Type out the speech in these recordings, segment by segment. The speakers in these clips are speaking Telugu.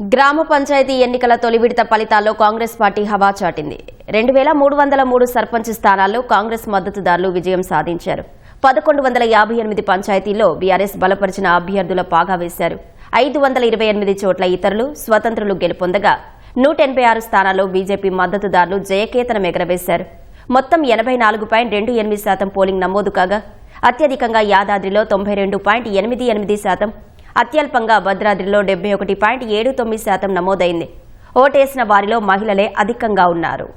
గ్రామ పంచాయతీ ఎన్నికల తొలి విడత ఫలితాల్లో కాంగ్రెస్ పార్టీ హవా చాటింది. రెండు వేల మూడు వందల మూడు సర్పంచ్ స్థానాల్లో కాంగ్రెస్ మద్దతుదారులు విజయం సాధించారు. పదకొండు వందల యాభై ఎనిమిది పంచాయతీల్లో బీఆర్ఎస్ బలపరిచిన అభ్యర్థుల పాగా వేశారు. ఐదు వందల ఇరవై ఎనిమిది చోట్ల ఇతరులు స్వతంత్రులు గెలుపొందగా నూట ఎనభై ఆరు స్థానాల్లో బీజేపీ మద్దతుదారులు జయకేతనం ఎగరవేశారు. మొత్తం ఎనభై నాలుగు పాయింట్ రెండు ఎనిమిది శాతం పోలింగ్ నమోదు కాగా అత్యధికంగా యాదాద్రిలో తొంభై రెండు పాయింట్ ఎనిమిది ఎనిమిది శాతం అత్యల్పంగా భద్రాద్రిలో డెబ్బై ఒకటి పాయింట్ ఏడు తొమ్మిది శాతం నమోదైంది. ఓటేసిన వారిలో మహిళలే అధికంగా ఉన్నారు.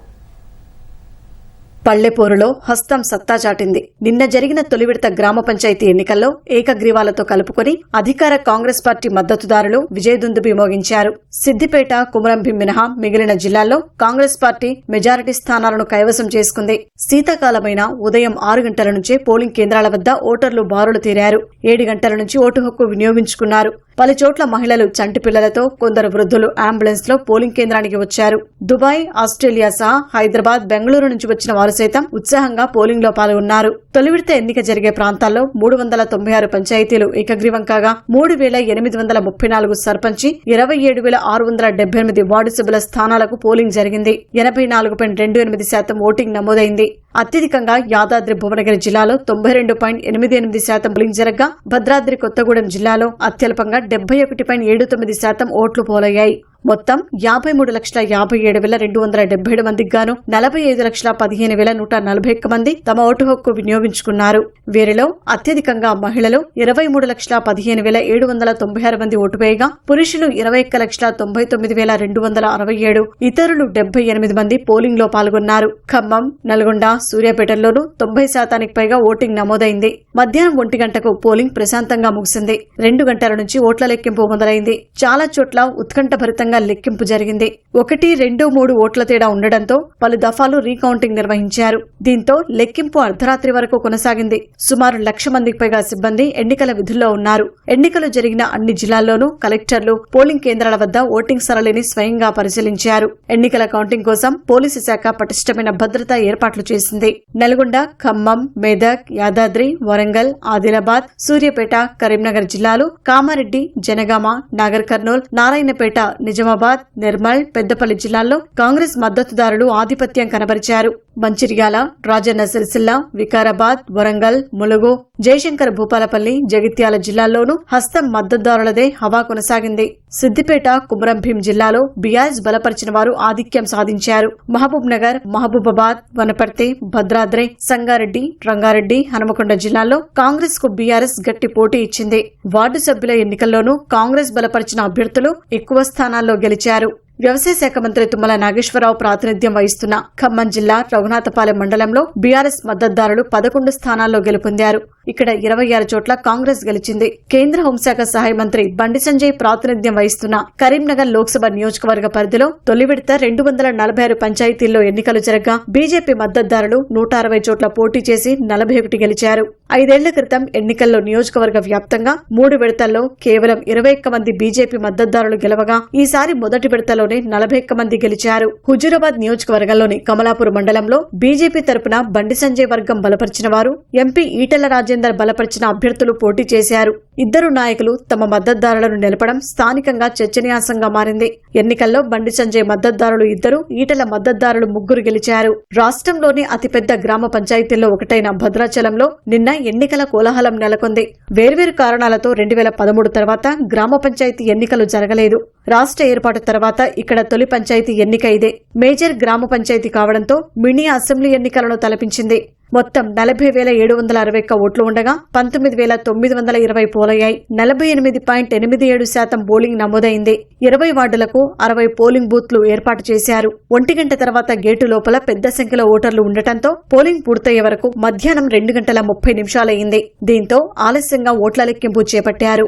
పల్లెపోరులో హస్తం సత్తా చాటింది. నిన్న జరిగిన తొలి విడత గ్రామ పంచాయతీ ఎన్నికల్లో ఏకగ్రీవాలతో కలుపుకొని అధికార కాంగ్రెస్ పార్టీ మద్దతుదారులు విజయదుందుబి మోగించారు సిద్దిపేట కుమరంభీం మినహా మిగిలిన జిల్లాల్లో కాంగ్రెస్ పార్టీ మెజారిటీ స్థానాలను కైవసం చేసుకుంది. శీతాకాలమైన ఉదయం ఆరు గంటల నుంచే పోలింగ్ కేంద్రాల వద్ద ఓటర్లు బారులు తీరారు. ఏడు గంటల నుంచి ఓటు హక్కు వినియోగించుకున్నారు. పలు చోట్ల మహిళలు చంటి పిల్లలతో కొందరు వృద్ధులు అంబులెన్స్లో పోలింగ్ కేంద్రానికి వచ్చారు. దుబాయ్ ఆస్ట్రేలియా సహా హైదరాబాద్ బెంగళూరు నుంచి వచ్చిన వారు సైతం ఉత్సాహంగా పోలింగ్లో పాల్గొన్నారు. తొలి విడత ఎన్నిక జరిగే ప్రాంతాల్లో మూడు వందల తొంభై ఆరు పంచాయతీలు ఏకగ్రీవం కాగా మూడు వేల ఎనిమిది వందల ముప్పై నాలుగు సర్పంచి ఇరవై ఏడు వేల ఆరు వందల డెబ్బై ఎనిమిది వార్డు సభ్యుల స్థానాలకు పోలింగ్ జరిగింది. ఎనభై నాలుగు పాయింట్ రెండు ఎనిమిది శాతం ఓటింగ్ నమోదైంది. అత్యధికంగా యాదాద్రి భువనగిరి జిల్లాలో తొంభై రెండు పాయింట్ ఎనిమిది ఎనిమిది శాతం పోలింగ్ జరగగా. భద్రాద్రి కొత్తగూడెం జిల్లాలో అత్యల్పంగా డెబ్బై ఒకటి పాయింట్ ఏడు తొమ్మిది శాతం ఓట్లు పోలయ్యాయి. మొత్తం యాభై మూడు లక్షల యాభై ఏడు వేల రెండు వందల డెబ్బై ఏడు మందికి గాను నలభై ఐదు లక్షల పదిహేను వేల నూట నలభై ఒక్క మంది తమ ఓటు హక్కు వినియోగించుకున్నారు. వీరిలో అత్యధికంగా మహిళలు ఇరవై మూడు లక్షల పదిహేను వేల ఏడు వందల తొంభై ఆరు మంది ఓటు వేయగా పురుషులు ఇరవై ఒక్క లక్షల తొంభై తొమ్మిది వేల రెండు వందల అరవై ఏడు ఇతరులు డెబ్బై ఎనిమిది మంది పోలింగ్లో పాల్గొన్నారు. ఖమ్మం నల్గొండ సూర్యాపేటలోనూ తొంభై శాతానికి పైగా ఓటింగ్ నమోదైంది. మధ్యాహ్నం ఒంటి గంటకు పోలింగ్ ప్రశాంతంగా ముగిసింది. రెండు గంటల నుంచి ఓట్ల లెక్కింపు మొదలైంది. చాలా చోట్ల ఉత్కంఠభరితంగా లెక్కింపు జరిగింది. ఒకటి రెండు మూడు ఓట్ల తేడా ఉండడంతో పలు దఫాలు రీకౌంటింగ్ నిర్వహించారు. దీంతో లెక్కింపు అర్ధరాత్రి వరకు కొనసాగింది. సుమారు లక్ష మందికి పైగా సిబ్బంది ఎన్నికల విధుల్లో ఉన్నారు. ఎన్నికలు జరిగిన అన్ని జిల్లాల్లోనూ కలెక్టర్లు పోలింగ్ కేంద్రాల వద్ద ఓటింగ్ సరళిని స్వయంగా పరిశీలించారు. ఎన్నికల కౌంటింగ్ కోసం పోలీసు శాఖ పటిష్టమైన భద్రతా ఏర్పాట్లు చేసింది. నల్గొండ ఖమ్మం మెదక్ యాదాద్రి వరంగల్ ఆదిలాబాద్ సూర్యాపేట కరీంనగర్ జిల్లాలు కామారెడ్డి జనగామ నాగర్ కర్నూల్ నారాయణపేట నిజామాబాద్ నిర్మల్ పెద్దపల్లి జిల్లాల్లో కాంగ్రెస్ మద్దతుదారులు ఆధిపత్యం కనబరిచారు. మంచిర్యాల రాజన్న సిరిసిల్ల వికారాబాద్ వరంగల్ ములుగు జయశంకర్ భూపాలపల్లి జగిత్యాల జిల్లాల్లోనూ హస్తం మద్దతుదారులదే హవా కొనసాగింది. సిద్దిపేట కుమరంభీం జిల్లాలో బీఆర్ఎస్ బలపరిచిన వారు ఆధిక్యం సాధించారు. మహబూబ్ నగర్ మహబూబాబాద్ వనపర్తి భద్రాద్రి సంగారెడ్డి రంగారెడ్డి హనుమకొండ జిల్లాల్లో కాంగ్రెస్కు బీఆర్ఎస్ గట్టి పోటీ ఇచ్చింది. వార్డు సభ్యుల ఎన్నికల్లోనూ కాంగ్రెస్ బలపరిచిన అభ్యర్థులు ఎక్కువ స్థానాల్లో గెలిచారు వ్యవసాయ శాఖ మంత్రి తుమ్మల నాగేశ్వరరావు ప్రాతినిధ్యం వహిస్తున్న ఖమ్మం జిల్లా రఘునాథపాలెం మండలంలో బీఆర్ఎస్ మద్దతుదారులు పదకొండు స్థానాల్లో గెలుపొందారు. ఇక్కడ ఇరవై ఆరు చోట్ల కాంగ్రెస్ గెలిచింది. కేంద్ర హోంశాఖ సహాయ మంత్రి బండి సంజయ్ ప్రాతినిధ్యం వహిస్తున్న కరీంనగర్ లోక్సభ నియోజకవర్గ పరిధిలో తొలి విడత రెండు వందల నలభై ఆరు పంచాయతీల్లో ఎన్నికలు జరగ్గా బీజేపీ మద్దతుదారులు నూట అరవై చోట్ల పోటీ చేసి నలభై ఒకటి గెలిచారు. ఐదేళ్ళ క్రితం ఎన్నికల్లో నియోజకవర్గ వ్యాప్తంగా మూడు విడతల్లో కేవలం ఇరవై ఒక్క మంది బీజేపీ మద్దతుదారులు గెలవగా ఈసారి మొదటి విడతలోనే నలభై ఒక్క మంది గెలిచారు. హుజూరాబాద్ నియోజకవర్గంలోని కమలాపూర్ మండలంలో బీజేపీ తరపున బండి సంజయ్ వర్గం బలపరిచిన వారు ఎంపీ ఈటెల రాజేందర్ బలపరిచిన అభ్యర్థులు పోటీ చేశారు. ఇద్దరు నాయకులు తమ మద్దతుదారులను నిలపడం స్థానికంగా చర్చనీయాంశంగా మారింది. ఎన్నికల్లో బండి సంజయ్ మద్దతుదారులు ఇద్దరు ఈటల మద్దతుదారులు ముగ్గురు గెలిచారు. రాష్ట్రంలోని అతిపెద్ద గ్రామ పంచాయతీల్లో ఒకటైన భద్రాచలంలో నిన్న ఎన్నికల కోలాహలం నెలకొంది. వేర్వేరు కారణాలతో రెండు వేల పదమూడు తర్వాత గ్రామ పంచాయతీ ఎన్నికలు జరగలేదు. రాష్ట్ర ఏర్పాటు తర్వాత ఇక్కడ తొలి పంచాయతీ ఎన్నిక ఇదే. మేజర్ గ్రామ పంచాయతీ కావడంతో మినీ అసెంబ్లీ ఎన్నికలను తలపించింది. మొత్తం నలభై వేల ఏడు వందల అరవై ఒక్క ఓట్లు ఉండగా పంతొమ్మిది వేల తొమ్మిది వందల ఇరవై పోలయ్యాయి. నలభై ఎనిమిది పాయింట్ ఎనిమిది ఏడు శాతం పోలింగ్ నమోదైంది. ఇరవై వార్డులకు అరవై పోలింగ్ బూత్లు ఏర్పాటు చేశారు. ఒంటి గంట తర్వాత గేటు లోపల పెద్ద సంఖ్యలో ఓటర్లు ఉండటంతో పోలింగ్ పూర్తయ్యే వరకు మధ్యాహ్నం రెండు గంటల ముప్పై నిమిషాలయ్యింది. దీంతో ఆలస్యంగా ఓట్ల లెక్కింపు చేపట్టారు.